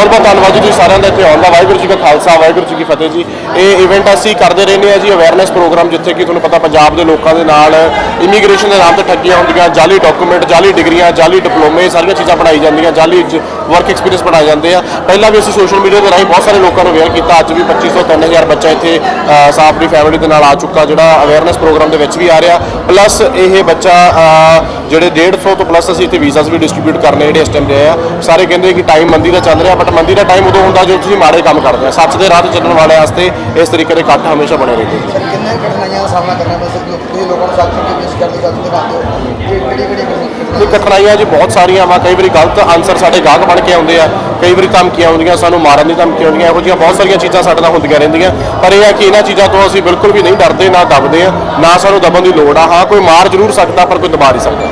ਬਹੁਤ ਬਹੁਤ ਧੰਨਵਾਦ ਜੀ ਤੁਸੀਂ ਸਾਰਿਆਂ ਦਾ ਇੱਥੇ ਆਉਣ ਦਾ। ਵਾਹਿਗੁਰੂ ਜੀ ਕਾ ਖਾਲਸਾ ਵਾਹਿਗੁਰੂ ਜੀ ਕੀ ਫਤਿਹ ਜੀ। ਇਹ ਇਵੈਂਟ ਅਸੀਂ ਕਰਦੇ ਰਹਿੰਦੇ ਆ ਜੀ ਅਵੇਅਰਨੈਸ ਪ੍ਰੋਗਰਾਮ ਜਿੱਥੇ ਕਿ ਤੁਹਾਨੂੰ ਪਤਾ ਪੰਜਾਬ ਦੇ ਲੋਕਾਂ ਦੇ ਨਾਲ ਇਮੀਗ੍ਰੇਸ਼ਨ ਦੇ ਨਾਮ ਤੇ ਠੱਗੀਆਂ ਹੁੰਦੀਆਂ ਜਾਲੀ ਡਾਕੂਮੈਂਟ ਜਾਲੀ ਡਿਗਰੀਆਂ ਜਾਲੀ ਡਿਪਲੋਮੇ ਸਾਰੀਆਂ ਚੀਜ਼ਾਂ ਬਣਾਈ ਜਾਂਦੀਆਂ ਜਾਲੀ ਵਰਕ ਐਕਸਪੀਰੀਅੰਸ ਬਣਾਏ ਜਾਂਦੇ ਆ। ਪਹਿਲਾਂ ਵੀ ਅਸੀਂ ਸੋਸ਼ਲ ਮੀਡੀਆ ਦੇ ਰਾਹੀਂ ਬਹੁਤ ਸਾਰੇ ਲੋਕਾਂ ਨੂੰ ਅਵੇਅਰ ਕੀਤਾ ਅੱਜ ਵੀ 2500 3000 ਬੱਚਾ ਇੱਥੇ ਅ, ਸਾ ਆਪਣੀ ਫੈਮਿਲੀ ਦੇ ਨਾਲ ਆ ਚੁੱਕਾ ਜਿਹੜਾ ਅਵੇਅਰਨੈਸ ਪ੍ਰੋਗਰਾਮ ਦੇ ਵਿੱਚ ਵੀ ਆ ਰਿਹਾ। ਪਲੱਸ ਇਹ ਬੱਚਾ ਅ, ਜਿਹੜੇ 150 ਤੋਂ ਪਲੱਸ ਅਸੀਂ ਇੱਥੇ ਵੀਜ਼ਾਸ ਵੀ ਡਿਸਟ੍ਰੀਬਿਊਟ ਕਰਨੇ ਜਿਹੜੇ ਇਸ ਟਾਈਮ ਦੇ ਆ। ਸਾਰੇ ਕਹਿੰਦੇ ਕਿ ਟਾਈਮ ਮੰਦੀ ਦਾ ਚੱਲ ਰਿਹਾ ਬਟ ਮੰਦੀ ਦਾ ਟਾਈਮ ਉਦੋਂ ਹੁੰਦਾ ਜਦੋਂ ਤੁਸੀਂ ਮਾੜੇ ਕੰਮ ਕਰਦੇ ਆ। ਸੱਚ ਦੇ ਰਾਹ ਤੇ ਚੱਲਣ ਵਾਲਿਆਂ ਵਾਸਤੇ ਇਸ ਤਰੀਕੇ ਦੇ ਇਕੱਠ ਹਮੇਸ਼ਾ ਬਣੇ ਰਹਿੰਦੇ ਨੇ ਸਰ ਕਿੰਨੇ ਕਠਿਨਾਈਆਂ ਦਾ ਸਾਹਮਣਾ ਕਰਨਾ ਪੈਂਦਾ ਸਰ ਤੁਸੀਂ ਲੋਕਾਂ ਨੂੰ ਸੱਚ ਕੇ ਪੇਸ਼ ਕਰਨ ਦੀ ਗੱਲ ਦਿਖਾਉਂਦੇ ਹੋ ਕਿਹੜੀ ਕਿਹੜੀ ਕਠਿਨਾਈਆਂ ਜੀ ਬਹੁਤ ਸਾਰੀਆਂ ਵਾ। ਕਈ ਵਾਰੀ ਗਲਤ ਆਨਸਰ ਸਾਡੇ ਗਾਹਕ ਬਣ ਕੇ ਆਉਂਦੇ ਆ। ਕਈ ਵਾਰੀ ਧਮਕੀਆਂ ਆਉਂਦੀਆਂ ਸਾਨੂੰ ਮਾਰਨ ਦੀ ਧਮਕੀਆਂ ਆਉਂਦੀਆਂ। ਇਹੋ ਜਿਹੀਆਂ ਬਹੁਤ ਸਾਰੀਆਂ ਚੀਜ਼ਾਂ ਸਾਡੇ ਨਾਲ ਹੁੰਦੀਆਂ ਰਹਿੰਦੀਆਂ। ਪਰ ਇਹ ਆ ਕਿ ਇਹਨਾਂ ਚੀਜ਼ਾਂ ਤੋਂ ਅਸੀਂ ਬਿਲਕੁਲ ਵੀ ਨਹੀਂ ਡਰਦੇ ਨਾ ਦਬਦੇ ਆ। ਨਾ ਸਾਨੂੰ ਦਬਣ ਦੀ ਲੋੜ ਆ। ਹਾਂ ਕੋਈ ਮਾਰ ਜ਼ਰੂਰ ਸਕਦਾ ਪਰ ਕੋਈ ਦਬਾ ਨਹੀਂ ਸਕਦਾ।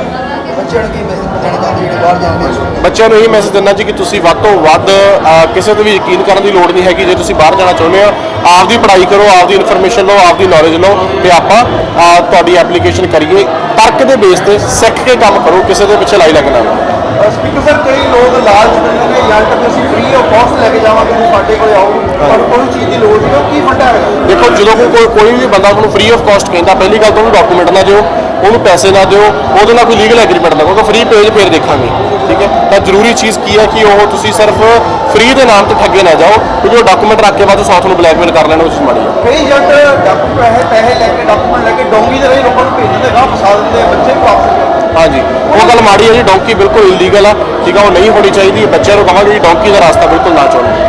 ਬੱਚਿਆਂ ਨੂੰ ਜਿਹੜੇ ਬਾਹਰ ਜਾਂਦੇ ਬੱਚਿਆਂ ਨੂੰ ਇਹ ਮੈਸੇਜ ਦਿੰਦਾ ਜੀ ਕਿ ਤੁਸੀਂ ਵੱਧ ਤੋਂ ਵੱਧ ਕਿਸੇ ਤੇ ਵੀ ਯਕੀਨ ਕਰਨ ਦੀ ਲੋੜ ਨਹੀਂ ਹੈਗੀ। ਜੇ ਤੁਸੀਂ ਬਾਹਰ ਜਾਣਾ ਚਾਹੁੰਦੇ ਹੋ ਆਪਦੀ ਪੜ੍ਹਾਈ ਕਰੋ ਆਪਦੀ ਇਨਫੋਰਮੇਸ਼ਨ ਲਓ ਆਪਦੀ ਨੌਲੇਜ ਲਓ ਤੇ ਆਪਾਂ ਤੁਹਾਡੀ ਐਪਲੀਕੇਸ਼ਨ ਕਰੀਏ। ਤਰਕ ਦੇ ਬੇਸ ਤੇ ਸਿੱਖ ਕੇ ਕੰਮ ਕਰੋ ਕਿਸੇ ਦੇ ਪਿੱਛੇ ਲਾਈ ਲੱਗਣਾ। ਸਪੀਕਰ ਸਰ ਕਈ ਲੋਕ ਲਾਲਚ ਦਿੰਦੇ ਨੇ ਜਾਂ ਤੱਕ ਅਸੀਂ ਫ੍ਰੀ ਆਫ ਕਾਸਟ ਲੈ ਕੇ ਜਾਵਾਂਗੇ ਤੁਸੀਂ ਸਾਡੇ ਕੋਲੇ ਆਓ। ਪਰ ਕੋਈ ਚੀਜ਼ ਦੀ ਲੋੜ ਨਹੀਂ ਉਹ ਕੀ ਫੰਡਾ ਹੈ ਦੇਖੋ ਜਦੋਂ ਕੋਈ ਕੋਈ- ਕੋਈ ਵੀ ਬੰਦਾ ਤੁਹਾਨੂੰ ਫ੍ਰੀ ਆਫ ਕਾਸਟ ਕਹਿੰਦਾ ਪਹਿਲੀ ਗੱਲ ਤਾਂ ਉਹਨੂੰ ਡਾਕੂਮੈਂਟ ਨਾ ਦਿਓ। ਉਹਨੂੰ ਪੈਸੇ ਨਾ ਦਿਓ ਉਹਦੇ ਨਾਲ ਕੋਈ ਲੀਗਲ ਐਗਰੀਮੈਂਟ ਨਾ ਕਰੋ ਫ੍ਰੀ ਪੇਜ ਫੇਰ ਦੇਖਾਂਗੇ ਠੀਕ ਹੈ? ਤਾਂ ਜ਼ਰੂਰੀ ਚੀਜ਼ ਕੀ ਹੈ ਕਿ ਉਹ ਤੁਸੀਂ ਸਿਰਫ ਫ੍ਰੀ ਦੇ ਨਾਮ ਤੇ ਠੱਗੇ ਨਾ ਜਾਓ ਕਿਉਂਕਿ ਉਹ ਡਾਕੂਮੈਂਟ ਰੱਖ ਕੇ ਬਾਅਦ ਸਾਥ ਨੂੰ ਬਲੈਕਮੇਲ ਕਰ ਲੈਣਾ ਚੀਜ਼ ਮਾੜੀ ਕਈ ਡਾਕੂਮੈਂਟ ਪੈਸੇ ਪੈਸੇ ਲੈ ਕੇ ਡਾਕੂਮੈਂਟ ਲੈ ਕੇ ਡੋਂਗੀ ਦੇ ਰਾਹੀਂ ਲੋਕਾਂ ਨੂੰ ਭੇਜ ਦਿੰਦੇ ਗਾਹ ਫਸਾ ਦਿੰਦੇ ਬੱਚੇ ਵਾਪਸ ਹਾਂਜੀ ਉਹ ਗੱਲ ਮਾੜੀ ਹੈ ਜੀ ਡੌਂਕੀ ਬਿਲਕੁਲ ਇਲੀਗਲ ਆ ਠੀਕ ਆ ਉਹ ਨਹੀਂ ਹੋਣੀ ਚਾਹੀਦੀ ਬੱਚਿਆਂ ਨੂੰ ਕਹਾਂਗੇ ਜੀ ਡੌਂਕੀ ਦਾ ਰਸਤਾ ਬਿਲਕੁਲ ਨਾ ਚੁਣੋ।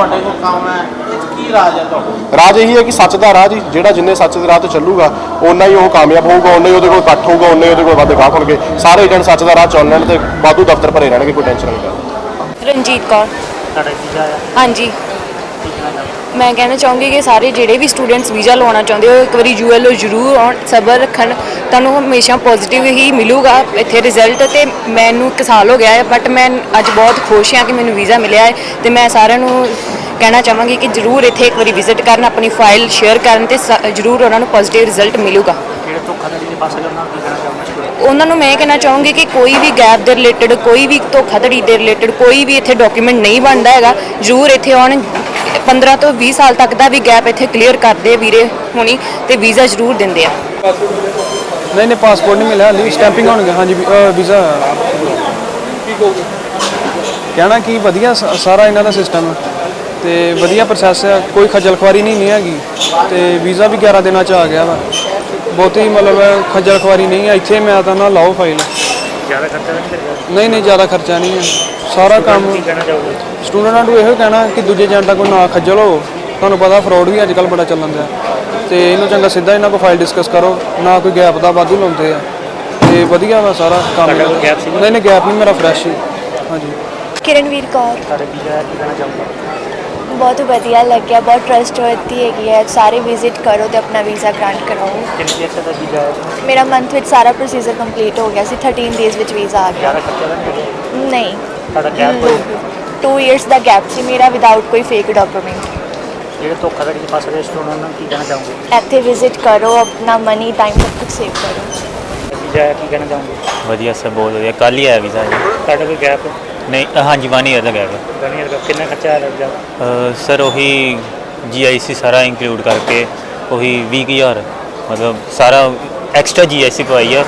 ਤੁਹਾਡੇ ਕੋਲ ਕੰਮ ਹੈ ਇਹ 'ਚ ਕੀ ਰਾਜ ਹੈ ਤੁਹਾਡਾ? ਰਾਜ ਇਹੀ ਹੈ ਕਿ ਸੱਚ ਦਾ ਰਾਹ ਜੀ ਜਿਹੜਾ ਜਿੰਨੇ ਸੱਚ ਦੇ ਰਾਹ ਤੇ ਚੱਲੂਗਾ ਓਨਾ ਹੀ ਉਹ ਕਾਮਯਾਬ ਹੋਊਗਾ ਓਨਾ ਹੀ ਉਹਦੇ ਕੋਲ ਇਕੱਠ ਹੋਊਗਾ ਓਨੇ ਹੀ ਉਹਦੇ ਕੋਲ ਵੱਧ ਗਾਹਕ ਹੋਣਗੇ। ਸਾਰੇ ਏਜੰਟ ਸੱਚ ਦਾ ਰਾਹ ਚੱਲ ਲੈਣ ਤੇ ਵਾਧੂ ਦਫ਼ਤਰ ਭਰੇ ਰਹਿਣਗੇ ਕੋਈ ਟੈਨਸ਼ਨ ਨਹੀਂ। ਕਰਨੀ ਰਣਜੀਤ ਕੌਰ। ਤੁਹਾਡਾ ਵੀਜ਼ਾ ਆ ਹਾਂਜੀ। ਮੈਂ ਕਹਿਣਾ ਚਾਹੂੰਗੀ ਕਿ ਸਾਰੇ ਜਿਹੜੇ ਵੀ ਸਟੂਡੈਂਟਸ ਵੀਜ਼ਾ ਲਵਾਉਣਾ ਚਾਹੁੰਦੇ ਹੋ ਇੱਕ ਵਾਰੀ ਯੂਐਲਓ ਜ਼ਰੂਰ ਆਉਣ ਸਬਰ ਰੱਖਣ। ਤੁਹਾਨੂੰ ਹਮੇਸ਼ਾ ਪੋਜ਼ਿਟਿਵ ਹੀ ਮਿਲੂਗਾ ਇੱਥੇ ਰਿਜ਼ਲਟ ਤੇ। ਮੈਨੂੰ ਇੱਕ ਸਾਲ ਹੋ ਗਿਆ ਹੈ ਬਟ ਮੈਂ ਅੱਜ ਬਹੁਤ ਖੁਸ਼ ਹਾਂ ਕਿ ਮੈਨੂੰ ਵੀਜ਼ਾ ਮਿਲਿਆ ਹੈ ਤੇ ਮੈਂ ਸਾਰਿਆਂ ਨੂੰ ਕਹਿਣਾ ਚਾਹਾਂਗੀ ਕਿ ਜ਼ਰੂਰ ਇੱਥੇ ਇੱਕ ਵਾਰੀ ਵਿਜ਼ਿਟ ਕਰਨ ਆਪਣੀ ਫਾਈਲ ਸ਼ੇਅਰ ਕਰਨ ਤੇ ਜ਼ਰੂਰ ਉਹਨਾਂ ਨੂੰ ਪੋਜ਼ਿਟਿਵ ਰਿਜ਼ਲਟ ਮਿਲੂਗਾ। ਜਿਹੜੇ ਧੋਖਾਧੜੀ ਦੇ ਪਾਸੇ ਉਹਨਾਂ ਨੂੰ ਕਹਿਣਾ ਚਾਹੁੰਦਾ ਉਹਨਾਂ ਨੂੰ ਮੈਂ ਕਹਿਣਾ ਚਾਹੂੰਗੀ ਕਿ ਕੋਈ ਵੀ ਗੈਪ ਦੇ ਰਿਲੇਟਡ ਕੋਈ ਵੀ ਧੋਖਾਧੜੀ ਦੇ ਰਿਲੇਟਡ ਕੋਈ ਵੀ ਇੱਥੇ ਡਾਕੂਮੈਂਟ ਨਹੀਂ ਬਣਦਾ ਹੈਗਾ ਜ਼ਰੂਰ ਇੱਥੇ ਆਉਣ। 15 ਤੋਂ 20 ਸਾਲ ਤੱਕ ਦਾ ਵੀ ਗੈਪ ਇੱਥੇ ਕਲੀਅਰ ਕਰਦੇ ਆ ਵੀਰੇ ਹੁਣੀ ਤੇ ਵੀਜ਼ਾ ਜ਼ਰੂਰ ਦਿੰਦੇ ਆ। ਨਹੀਂ ਨਹੀਂ ਪਾਸਪੋਰਟ ਨਹੀਂ ਮਿਲਿਆ। ਹਾਲੇ ਸਟੈਂਪਿੰਗ ਹੋਣਗੇ ਹਾਂਜੀ ਵੀਜ਼ਾ। ਕਹਿਣਾ ਕੀ ਵਧੀਆ ਸਾਰਾ ਇਹਨਾਂ ਦਾ ਸਿਸਟਮ ਤੇ ਵਧੀਆ ਪ੍ਰੋਸੈਸ ਹੈ ਕੋਈ ਖੱਜਲ ਖੁਆਰੀ ਨਹੀਂ ਨਹੀਂ ਹੈਗੀ। ਤੇ ਵੀਜ਼ਾ ਵੀ 11 ਦਿਨਾਂ ਚ ਆ ਗਿਆ ਵਾ। ਬਹੁਤੀ ਮਤਲਬ ਖੱਜਲ ਖੁਆਰੀ ਨਹੀਂ ਹੈ ਇੱਥੇ ਮੈਂ ਤਾਂ ਨਾ ਲਾਓ ਫਾਈਲ ਜ਼ਿਆਦਾ ਖਰਚਾ ਨਹੀਂ ਨਹੀਂ ਜ਼ਿਆਦਾ ਖਰਚਾ ਨਹੀਂ ਹੈ ਸਾਰਾ ਕੰਮ ਕੀ ਕਹਿਣਾ ਚਾਹੋਗੇ? ਸਟੂਡੈਂਟਾਂ ਨੂੰ ਇਹੋ ਕਹਿਣਾ ਕਿ ਦੂਜੇ ਏਜੰਟਾਂ ਕੋਲ ਨਾ ਖੱਜਲ ਹੋ ਤੁਹਾਨੂੰ ਪਤਾ ਫਰਾਡ ਵੀ ਅੱਜ ਕੱਲ ਬੜਾ ਚੱਲਣ ਦਿਆ। ਤੇ ਇਹਨੂੰ ਚੰਗਾ ਸਿੱਧਾ ਇਹਨਾਂ ਕੋਲ ਫਾਈਲ ਡਿਸਕਸ ਕਰੋ। ਨਾ ਕੋਈ ਗੈਪ ਦਾ ਵਾਧੂ ਲਾਉਂਦੇ ਆ। ਤੇ ਵਧੀਆ ਵਾ ਸਾਰਾ ਕੰਮ ਤੁਹਾਡਾ ਕੋਈ gap? ਨਹੀਂ ਨਹੀਂ ਗੈਪ ਨਹੀਂ ਮੇਰਾ ਫਰੈਸ਼ ਹੀ ਹਾਂਜੀ। ਕਿਰਨਵੀਰ ਕੌਰ। ਤੁਹਾਡੇ ਵੀਜ਼ਾ ਕੀ ਕਹਿਣਾ ਚਾਹੋਗੇ? ਬਹੁਤ ਵਧੀਆ ਲੱਗਿਆ ਬਹੁਤ ਟਰਸਟਵਰਦੀ ਹੈਗੀ ਹੈ। ਸਾਰੇ ਵਿਜ਼ਿਟ ਕਰੋ ਤੇ ਆਪਣਾ ਵੀਜ਼ਾ ਗ੍ਰਾਂਟ ਕਰਾਓ ਕਿੰਨੇ ਚਿਰ ਤੱਕ ਦਾ ਵੀਜ਼ਾ ਹੈ? ਮੇਰਾ ਮੰਥ ਵਿੱਚ ਸਾਰਾ ਪ੍ਰੋਸੀਜਰ ਕੰਪਲੀਟ ਹੋ ਗਿਆ ਸੀ। 13 ਡੇਜ਼ ਵਿੱਚ ਵੀਜ਼ਾ ਆ ਗਿਆ। ਜ਼ਿਆਦਾ ਖਰਚਾ ਤਾਂ ਨਹੀਂ ਕਰੇਗਾ ਨਹੀਂ। ਤੁਹਾਡਾ ਗੈਪ 2 ਇਅਰਸ ਦਾ ਗੈਪ ਸੀ ਮੇਰਾ ਵਿਦਆਊਟ ਕੋਈ ਫੇਕ ਡਾਕੂਮੈਂਟ ਜਿਹੜੇ ਧੋਖਾਧੜੀ ਦੇ ਪਾਸੇ ਦੇ ਸਟੂਡੈਂਟ ਨੂੰ ਕੀ ਕਹਿਣਾ ਚਾਹੋਗੇ? ਇੱਥੇ ਵਿਜ਼ਿਟ ਕਰੋ ਆਪਣਾ ਮਨੀ ਟਾਈਮ ਸਭ ਕੁਝ ਸੇਵ ਕਰੋ। ਵੀਜ਼ਾ ਆ ਕੀ ਕਹਿਣਾ ਚਾਹੋਗੇ? ਵਧੀਆ ਸਰ ਬਹੁਤ ਵਧੀਆ। ਕੱਲ ਹੀ ਆਇਆ ਵੀਜ਼ਾ ਜੀ ਤੁਹਾਡਾ ਕੋਈ ਗੈਪ ਨਹੀਂ ਅ, ਹਾਂਜੀ ਵਨ ਈਅਰ ਦਾ ਗੈਪ ਗਣੀ ਦਾ ਕਿੰਨਾ ਖਰਚਾ ਆ ਲੱਗ ਸਰ ਉਹੀ ਜੀਆਈਸੀ ਸਾਰਾ ਇੰਕਲੂਡ ਕਰਕੇ ਉਹੀ 20000 ਮਤਲਬ ਸਾਰਾ ਐਕਸਟਰਾ ਜੀਆਈਸੀ ਪਵਾਈ ਆ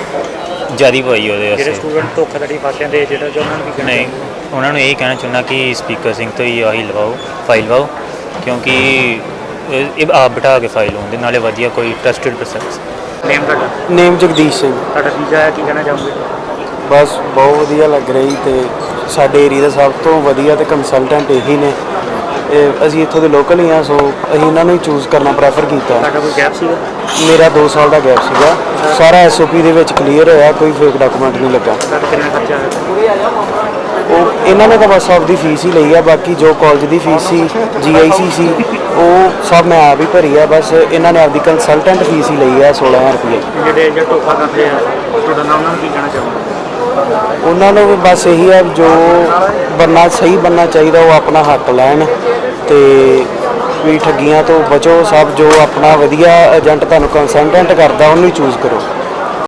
ਜਿਆਦੀ ਪਵਾਈ ਉਹਦੇ ਜਿਹੜੇ ਵਾਸਤੇ। ਸਟੂਡੈਂਟ ਧੋਖਾਧੜੀ ਫਸਿਆਂ ਦੇ ਜਿਹੜਾ ਜੋ ਉਹਨਾਂ ਨੂੰ ਕੀ ਕਹਿਣਾ ਨਹੀਂ। ਉਹਨਾਂ ਨੂੰ ਇਹ ਕਹਿਣਾ ਚਾਹੁੰਦਾ ਕਿ ਸਪੀਕਰ ਸਿੰਘ ਤੋਂ ਹੀ ਆਹੀ ਲਵਾਓ ਫਾਈਲ ਲਵਾਓ ਕਿਉਂਕਿ ਇਹ ਇਹ ਆਪ ਬਿਠਾ ਕੇ ਫਾਈਲ ਹੁੰਦੇ ਨਾਲੇ ਵਧੀਆ ਕੋਈ ਟਰਸਟਡ ਪ੍ਰੋਸੈਸ ਨੇਮ ਤੁਹਾਡਾ? ਨੇਮ ਜਗਦੀਸ਼ ਸਿੰਘ। ਤੁਹਾਡਾ ਵੀਜ਼ਾ ਆ ਕੀ ਕਹਿਣਾ ਚਾਹੋਗੇ? ਬਸ ਬਹੁਤ ਵਧੀਆ ਲੱਗ ਰਹੀ ਤੇ ਸਾਡੇ ਏਰੀਆ ਦੇ ਸਭ ਤੋਂ ਵਧੀਆ ਤੇ ਕੰਸਲਟੈਂਟ ਇਹੀ ਨੇ। ਇਹ ਅਸੀਂ ਇੱਥੋਂ ਦੇ ਲੋਕਲ ਹੀ ਆ ਸੋ ਅਸੀਂ ਇਹਨਾਂ ਨੂੰ ਹੀ ਚੂਜ਼ ਕਰਨਾ ਪ੍ਰੈਫਰ ਕੀਤਾ। ਤੁਹਾਡਾ ਕੋਈ ਗੈਪ ਸੀਗਾ? ਮੇਰਾ 2 ਸਾਲ ਦਾ ਗੈਪ ਸੀਗਾ। ਸਾਰਾ ਐਸਓਪੀ ਦੇ ਵਿੱਚ ਕਲੀਅਰ ਹੋਇਆ ਕੋਈ ਫੇਕ ਡਾਕੂਮੈਂਟ ਨਹੀਂ ਲੱਗਾ। ਤੁਹਾਡਾ ਕਿੰਨਾ ਖਰਚਾ ਆਇਆ? ਉਹ ਇਹਨਾਂ ਨੇ ਤਾਂ ਬਸ ਆਪਦੀ ਫੀਸ ਹੀ ਲਈ ਆ ਬਾਕੀ ਜੋ ਕਾਲਜ ਦੀ ਫੀਸ ਸੀ ਜੀਆਈਸੀ ਸੀ ਉਹ ਸਭ ਮੈਂ ਆਪ ਹੀ ਭਰੀ ਆ ਬਸ ਇਹਨਾਂ ਨੇ ਆਪਦੀ ਕੰਸਲਟੈਂਟ ਫੀਸ ਹੀ ਲਈ ਆ 16000 ਰੁਪਏ ਜਿਹੜੇ ਜਿਹੜੇ ਧੋਖਾ ਕਰਦੇ ਆ ਤੁਹਾਡਾ ਨਾਮ ਉਹਨਾਂ ਨੂੰ ਕੀ ਕਹਿਣਾ ਚਾਹੋਗੇ? ਉਹਨਾਂ ਨੂੰ ਬਸ ਇਹੀ ਆ ਜੋ ਬੰਨਾ ਸਹੀ ਬੰਨਾ ਚਾਹੀਦਾ ਉਹ ਆਪਣਾ ਹੱਕ ਲੈਣ ਤੇ ਵੀ ਠੱਗੀਆਂ ਤੋਂ ਬਚੋ ਸਭ ਜੋ ਆਪਣਾ ਵਧੀਆ ਏਜੰਟ ਤੁਹਾਨੂੰ ਕੰਸਲਟੈਂਟ ਕਰਦਾ ਉਹਨੂੰ ਹੀ ਚੂਜ਼ ਕਰੋ।